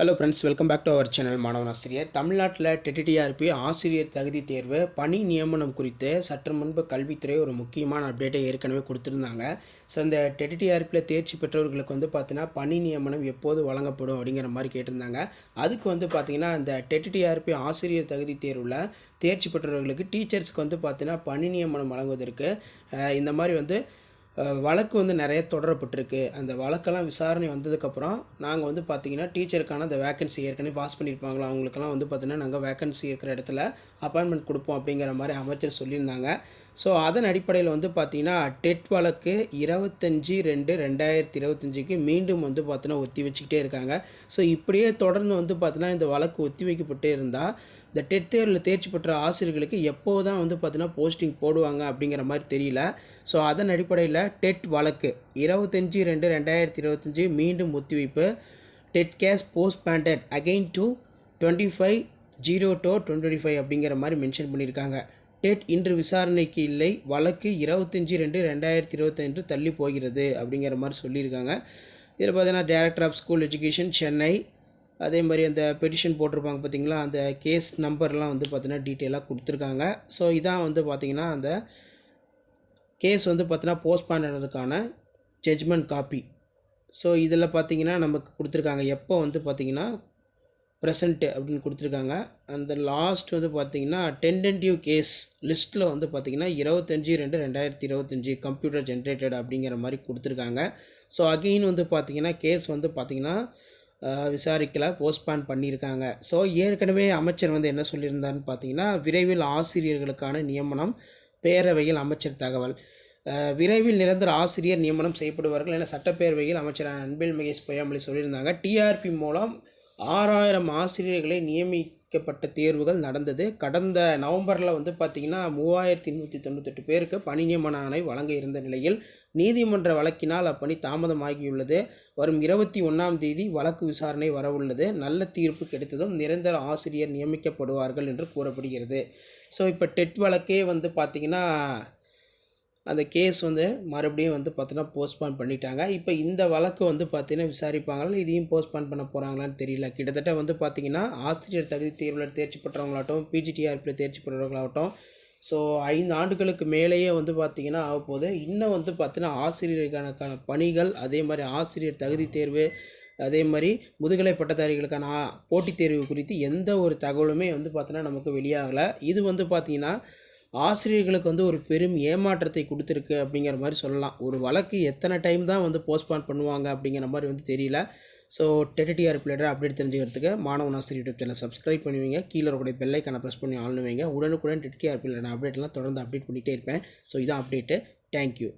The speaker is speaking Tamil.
Hello friends welcome back to our channel மாணவன் ஆசிரியர் தமிழ்நாட்டில் டெட்டிடிஆர்பி ஆசிரியர் தகுதி தேர்வு பணி நியமனம் குறித்து சற்று முன்பு கல்வித்துறை ஒரு முக்கியமான அப்டேட்டை ஏற்கனவே கொடுத்துருந்தாங்க. ஸோ அந்த டெட்டிடிஆர்பியில் தேர்ச்சி பெற்றவர்களுக்கு வந்து பார்த்தீங்கன்னா பணி நியமனம் எப்போது வழங்கப்படும் அப்படிங்கிற மாதிரி கேட்டிருந்தாங்க. அதுக்கு வந்து பார்த்தீங்கன்னா அந்த டெட்டிடிஆர்பி ஆசிரியர் தகுதி தேர்வில் தேர்ச்சி பெற்றவர்களுக்கு டீச்சர்ஸ்க்கு வந்து பார்த்தீங்கன்னா பணி நியமனம் வழங்குவதற்கு இந்த மாதிரி வந்து வழக்கு வந்து நிறைய தொடரப்பட்டிருக்கு. அந்த வழக்கெல்லாம் விசாரணை வந்ததுக்கப்புறம் நாங்கள் வந்து பார்த்திங்கன்னா டீச்சருக்கான அந்த வேக்கன்சி ஏற்கனவே பாஸ் பண்ணியிருப்பாங்களா? அவங்களுக்கெல்லாம் வந்து பார்த்திங்கன்னா நாங்கள் வேக்கன்சி இருக்கிற இடத்துல அப்பாயின்மெண்ட் கொடுப்போம் அப்படிங்கிற மாதிரி அமைச்சர் சொல்லியிருந்தாங்க. ஸோ அதன் அடிப்படையில் வந்து பார்த்தீங்கன்னா டெட் வழக்கு இருபத்தஞ்சி ரெண்டு ரெண்டாயிரத்தி இருபத்தஞ்சிக்கு மீண்டும் வந்து பார்த்தீங்கன்னா ஒத்தி வச்சுக்கிட்டே இருக்காங்க. ஸோ இப்படியே தொடர்ந்து வந்து பார்த்தீங்கன்னா இந்த வழக்கு ஒத்தி வைக்கப்பட்டே இருந்தால் இந்த டெட் தேர்வில் தேர்ச்சி பெற்ற ஆசிரியர்களுக்கு எப்போ தான் வந்து பார்த்தீங்கன்னா போஸ்டிங் போடுவாங்க அப்படிங்கிற மாதிரி தெரியல. ஸோ அதன் அடிப்படையில் டெட் வழக்கு. இருபத்தஞ்சி ரெண்டு ரெண்டாயிரத்தி இருபத்தஞ்சி மீண்டும் ஒத்திவைப்பு. TET case postponed again to twenty five zero two twenty five அப்படிங்கிற மாதிரி மென்ஷன் பண்ணியிருக்காங்க. டெட் இன்று விசாரணைக்கு இல்லை. வழக்கு இருபத்தஞ்சி ரெண்டு ரெண்டாயிரத்தி இருபத்தஞ்சு தள்ளி போகிறது அப்படிங்கிற மாதிரி சொல்லியிருக்காங்க. இதில் பார்த்தீங்கன்னா director of school education Chennai அதே மாதிரி அந்த பெட்டிஷன் போட்டிருப்பாங்க பார்த்தீங்களா? அந்த கேஸ் நம்பர்லாம் வந்து பார்த்திங்கன்னா டீட்டெயிலாக கொடுத்துருக்காங்க. ஸோ இதான் வந்து பார்த்திங்கன்னா அந்த கேஸ் வந்து பார்த்தீங்கன்னா போஸ்ட் ஆனதுக்கான ஜட்ஜ்மெண்ட் காப்பி ஸோ இதில் பார்த்தீங்கன்னா நமக்கு கொடுத்துருக்காங்க. எப்போ வந்து பார்த்தீங்கன்னா ப்ரெசண்ட்டு அப்படின்னு கொடுத்துருக்காங்க. அந்த லாஸ்ட் வந்து பார்த்தீங்கன்னா டென்டென்டிவ் கேஸ் லிஸ்ட்டில் வந்து பார்த்தீங்கன்னா இருபத்தஞ்சி ரெண்டு ரெண்டாயிரத்தி இருபத்தஞ்சி கம்ப்யூட்டர் ஜென்ரேட்டட் அப்படிங்கிற மாதிரி கொடுத்துருக்காங்க. ஸோ அகெயின் வந்து பார்த்தீங்கன்னா கேஸ் வந்து பார்த்தீங்கன்னா விசாரிக்கல போஸ்ட்பான் பண்ணியிருக்காங்க ஸோ ஏற்கனவே அமைச்சர் வந்து என்ன சொல்லியிருந்தாருன்னு பார்த்தீங்கன்னா விரைவில் ஆசிரியர்களுக்கான நியமனம் பேரவையில் அமைச்சர் தகவல். விரைவில் நிரந்தர ஆசிரியர் நியமனம் செய்யப்படுவார்கள் என சட்டப்பேரவையில் அமைச்சர் அன்பில் மகேஷ் பொய்யாமொழி சொல்லியிருந்தாங்க. டிஆர்பி மூலம் ஆறாயிரம் ஆசிரியர்களை நியமிக்கப்பட்ட தேர்வுகள் நடந்தது. கடந்த நவம்பரில் வந்து பார்த்திங்கன்னா மூவாயிரத்தி நூற்றி தொண்ணூத்தெட்டு பேருக்கு பணி நியமன ஆணை வழங்க இருந்த நிலையில் நீதிமன்ற வழக்கினால் அப்பணி தாமதமாகியுள்ளது. வரும் இருபத்தி ஒன்றாம் தேதி வழக்கு விசாரணை வரவுள்ளது. நல்ல தீர்ப்பு கிடைத்ததும் நிரந்தர ஆசிரியர் நியமிக்கப்படுவார்கள் என்று கூறப்படுகிறது. ஸோ இப்போ டெட் வழக்கே வந்து பார்த்திங்கன்னா அந்த கேஸ் வந்து மறுபடியும் வந்து பார்த்தீங்கன்னா போஸ்ட்பான் பண்ணிட்டாங்க. இப்போ இந்த வழக்கு வந்து பார்த்தீங்கன்னா விசாரிப்பாங்களா? இதையும் போஸ்ட்பான் பண்ண போகிறாங்களான்னு தெரியல. கிட்டத்தட்ட வந்து பார்த்திங்கன்னா ஆசிரியர் தகுதி தேர்வில் தேர்ச்சி பெற்றவங்களாகட்டும் பிஜிடிஆர்பியில் தேர்ச்சி பெற்றவங்களாகட்டும் ஸோ ஐந்து ஆண்டுகளுக்கு மேலேயே வந்து பார்த்திங்கன்னா ஆக போகுது. இன்னும் வந்து பார்த்தீங்கன்னா ஆசிரியர்களுக்கான பணிகள் அதே மாதிரி ஆசிரியர் தகுதி தேர்வு அதே மாதிரி முதுகலை பட்டதாரிகளுக்கான போட்டித் தேர்வு குறித்து எந்த ஒரு தகவலுமே வந்து பார்த்தீங்கன்னா நமக்கு வெளியாகலை. இது வந்து பார்த்திங்கன்னா ஆசிரியர்களுக்கு வந்து ஒரு பெரும் ஏமாற்றத்தை கொடுத்துருக்கு அப்படிங்கிற மாதிரி சொல்லலாம். ஒரு வழக்கு எத்தனை டைம் தான் வந்து போஸ்ட்பான் பண்ணுவாங்க அப்படிங்கிற மாதிரி வந்து தெரியல. ஸோ டெட்டிஆர் பிளேட்டர் அப்டேட் தெரிஞ்சுக்கிறதுக்கு மாணவன் ஆசிரியர் யூடியூப் சேனல் சப்ஸ்கிரைப் பண்ணுவீங்க. கீழே இருக்கக்கூடிய பெல்லைக்கான ப்ரெஸ் பண்ணி ஆளுவீங்க உடனுக்குடன் உடனுக்குடன் டெட்டிடிஆர் பிளேட்டர் அப்டேட்லாம் தொடர்ந்து அப்டேட் பண்ணிகிட்டே இருப்பேன். ஸோ இதான் அப்டேட்டு தேங்க்யூ